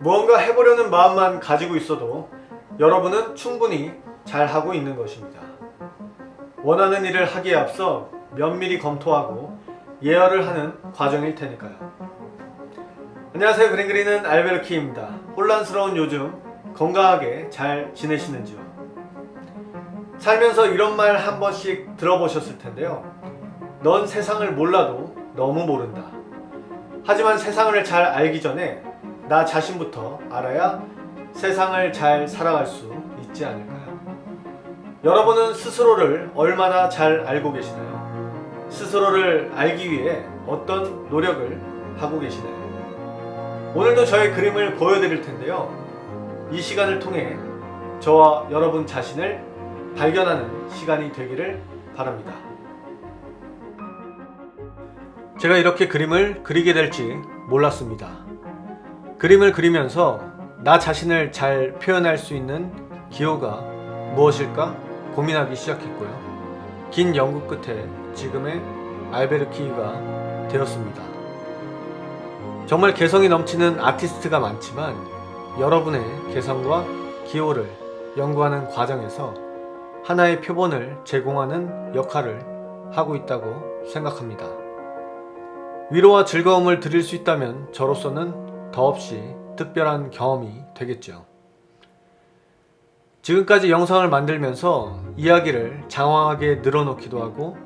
무언가 해보려는 마음만 가지고 있어도 여러분은 충분히 잘 하고 있는 것입니다. 원하는 일을 하기에 앞서 면밀히 검토하고 예열을 하는 과정일 테니까요. 안녕하세요. 그리는 알베르키입니다. 혼란스러운 요즘 건강하게 잘 지내시는지요? 살면서 이런 말 한 번씩 들어보셨을 텐데요. 넌 세상을 몰라도 너무 모른다. 하지만 세상을 잘 알기 전에 나 자신부터 알아야 세상을 잘 살아갈 수 있지 않을까요? 여러분은 스스로를 얼마나 잘 알고 계시나요? 스스로를 알기 위해 어떤 노력을 하고 계시나요? 오늘도 저의 그림을 보여드릴 텐데요. 이 시간을 통해 저와 여러분 자신을 발견하는 시간이 되기를 바랍니다. 제가 이렇게 그림을 그리게 될지 몰랐습니다. 그림을 그리면서 나 자신을 잘 표현할 수 있는 기호가 무엇일까 고민하기 시작했고요. 긴 연구 끝에 지금의 알베르키가 되었습니다. 정말 개성이 넘치는 아티스트가 많지만 여러분의 개성과 기호를 연구하는 과정에서 하나의 표본을 제공하는 역할을 하고 있다고 생각합니다. 위로와 즐거움을 드릴 수 있다면 저로서는 더없이 특별한 경험이 되겠죠. 지금까지 영상을 만들면서 이야기를 장황하게 늘어놓기도 하고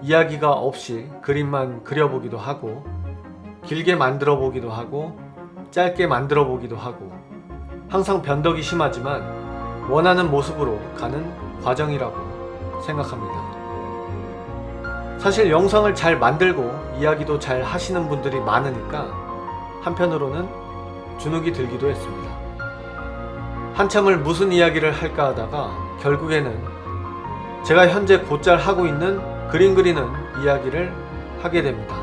이야기가 없이 그림만 그려보기도 하고 길게 만들어 보기도 하고 짧게 만들어 보기도 하고 항상 변덕이 심하지만 원하는 모습으로 가는 과정이라고 생각합니다. 사실 영상을 잘 만들고 이야기도 잘 하시는 분들이 많으니까 한편으로는 주눅이 들기도 했습니다. 한참을 무슨 이야기를 할까 하다가 결국에는 제가 현재 곧잘 하고 있는 그림 그리는 이야기를 하게 됩니다.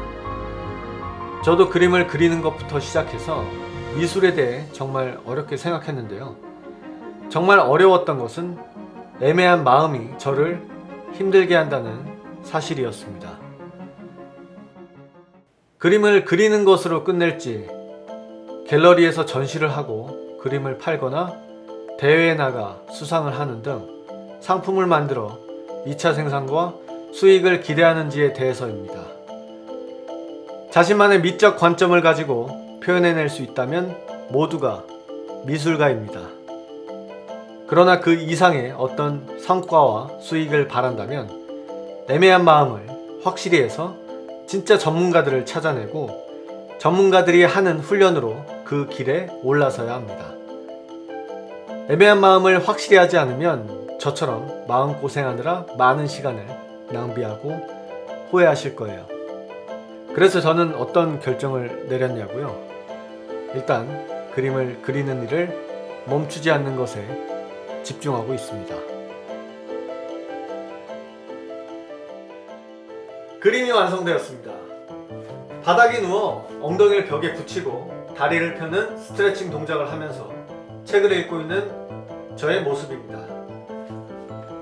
저도 그림을 그리는 것부터 시작해서 미술에 대해 정말 어렵게 생각했는데요. 정말 어려웠던 것은 애매한 마음이 저를 힘들게 한다는 사실이었습니다. 그림을 그리는 것으로 끝낼지 갤러리에서 전시를 하고 그림을 팔거나 대회에 나가 수상을 하는 등 상품을 만들어 2차 생산과 수익을 기대하는지에 대해서입니다. 자신만의 미적 관점을 가지고 표현해낼 수 있다면 모두가 미술가입니다. 그러나 그 이상의 어떤 성과와 수익을 바란다면 애매한 마음을 확실히 해서 진짜 전문가들을 찾아내고 전문가들이 하는 훈련으로 그 길에 올라서야 합니다. 애매한 마음을 확실히 하지 않으면 저처럼 마음고생하느라 많은 시간을 낭비하고 후회하실 거예요. 그래서 저는 어떤 결정을 내렸냐고요? 일단 그림을 그리는 일을 멈추지 않는 것에 집중하고 있습니다. 그림이 완성되었습니다. 바닥에 누워 엉덩이를 벽에 붙이고 다리를 펴는 스트레칭 동작을 하면서 책을 읽고 있는 저의 모습입니다.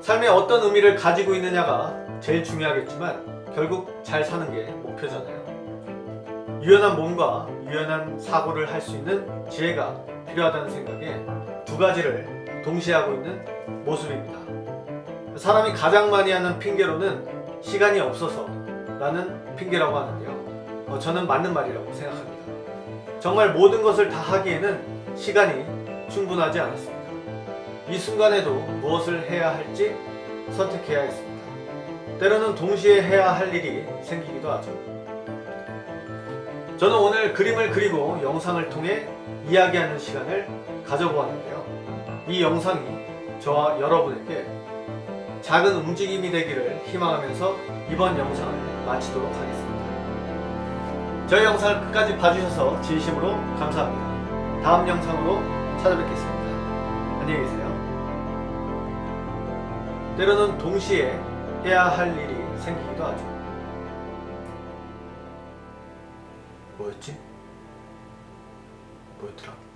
삶에 어떤 의미를 가지고 있느냐가 제일 중요하겠지만 결국 잘 사는 게 목표잖아요. 유연한 몸과 유연한 사고를 할 수 있는 지혜가 필요하다는 생각에 두 가지를 동시에 하고 있는 모습입니다. 사람이 가장 많이 하는 핑계로는 시간이 없어서 라는 핑계라고 하는데요. 어, 저는 맞는 말이라고 생각합니다. 정말 모든 것을 다 하기에는 시간이 충분하지 않았습니다. 이 순간에도 무엇을 해야 할지 선택해야 했습니다. 때로는 동시에 해야 할 일이 생기기도 하죠. 저는 오늘 그림을 그리고 영상을 통해 이야기하는 시간을 가져보았는데요. 이 영상이 저와 여러분에게 작은 움직임이 되기를 희망하면서 이번 영상을 마치도록 하겠습니다. 저희 영상을 끝까지 봐주셔서 진심으로 감사합니다. 다음 영상으로 찾아뵙겠습니다. 안녕히 계세요. 때로는 동시에 해야 할 일이 생기기도 하죠. 뭐였지? 뭐였더라?